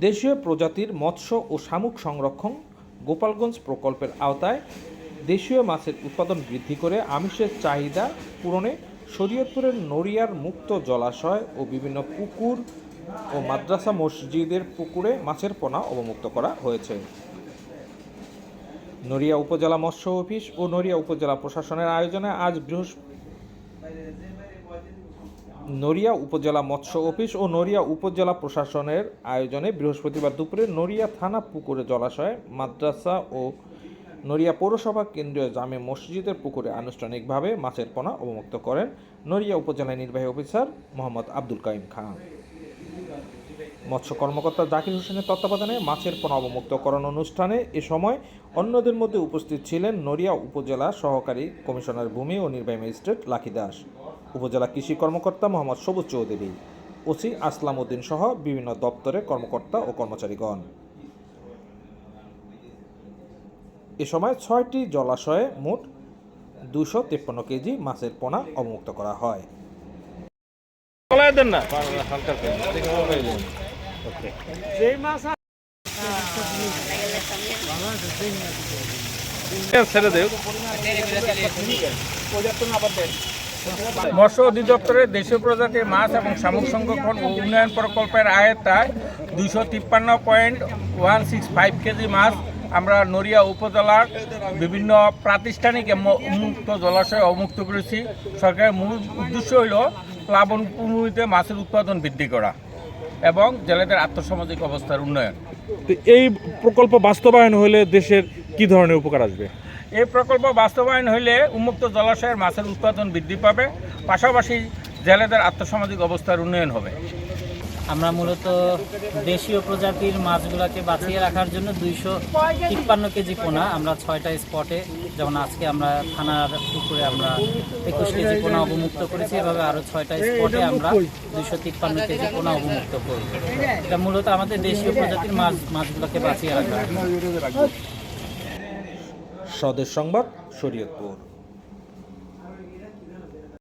দেশীয় প্রজাতির মৎস্য ও শামুক সংরক্ষণ গোপালগঞ্জ প্রকল্পের আওতায় দেশীয় মাছের উৎপাদন বৃদ্ধি করে আমিষের চাহিদা পূরণে শরীয়তপুরের নড়িয়ার মুক্ত জলাশয় ও বিভিন্ন পুকুর ও মাদ্রাসা মসজিদের পুকুরে মাছের পোনা অবমুক্ত করা হয়েছে। নড়িয়া উপজেলা মৎস্য অফিস ও নড়িয়া উপজেলা প্রশাসনের আয়োজনে আজ বৃহস্পতি নড়িয়া উপজেলা মৎস্য অফিস ও নড়িয়া উপজেলা প্রশাসনের আয়োজনে বৃহস্পতিবার দুপুরে নড়িয়া থানা পুকুরে জলাশয় মাদ্রাসা ও নড়িয়া পৌরসভা কেন্দ্রীয় জামে মসজিদের পুকুরে আনুষ্ঠানিকভাবে মাছের পোনা অবমুক্ত করেন নড়িয়া উপজেলা নির্বাহী অফিসার মোহাম্মদ আব্দুল কাইম খান। মৎস্য কর্মকর্তা জাকির হোসেনের তত্ত্বাবধানে মাছের পোনা অবমুক্তকরণ অনুষ্ঠানে এ সময় অন্যদের মধ্যে উপস্থিত ছিলেন নড়িয়া উপজেলা সহকারী কমিশনার ভূমি ও নির্বাহী ম্যাজিস্ট্রেট লাকি দাস, উপজেলা কৃষি কর্মকর্তা মোহাম্মদ সবুজ চৌধুরী, ওসি আসলাম উদ্দিন সহ বিভিন্ন দপ্তরের কর্মকর্তা ও কর্মচারীগণ। এ সময় ছয়টি জলাশয়ে মোট দুশো তেপ্পান্ন কেজি মাছের পোনা অবমুক্ত করা হয়। দেন না। মৎস্য অধিদপ্তরের দেশীয় প্রজাতির মাছ এবং শামুক সংরক্ষণ ও উন্নয়ন প্রকল্পের আয়তায় দুইশো তিপ্পান্ন point one six five KG মাছ আমরা নড়িয়া উপজেলার বিভিন্ন প্রাতিষ্ঠানিক উন্মুক্ত জলাশয় অবমুক্ত করেছি। সরকারের মূল উদ্দেশ্য হল প্লাবন ভূমিতে মাছের উৎপাদন বৃদ্ধি করা। এবং জেলেদের আত্মসামাজিক অবস্থার উন্নয়ন। তো এই প্রকল্প বাস্তবায়ন হলে দেশের কি ধরনের উপকার আসবে? এই প্রকল্প বাস্তবায়ন হলে উন্মুক্ত জলাশয়ের মাছের উৎপাদন বৃদ্ধি পাবে পাশাপাশি জেলেদের আত্মসামাজিক অবস্থার উন্নয়ন হবে। আমরা মূলত দেশীয় প্রজাতির মাছগুলোকে বাঁচিয়ে রাখার জন্য দুইশো তিপ্পান্ন কেজি পোনা আমরা ছয়টা স্পটে, যেমন আজকে আমরা থানার পুকুরে আমরা একুশ কেজি পোনা অবমুক্ত করেছি, এভাবে আরও ছয়টা স্পটে আমরা দুইশো তিপ্পান্ন কেজি পোনা অবমুক্ত করি। এটা মূলত আমাদের দেশীয় প্রজাতির মাছ, মাছগুলোকে বাঁচিয়ে রাখা স্বদেশ সংবাদ, শরীয়তপুর।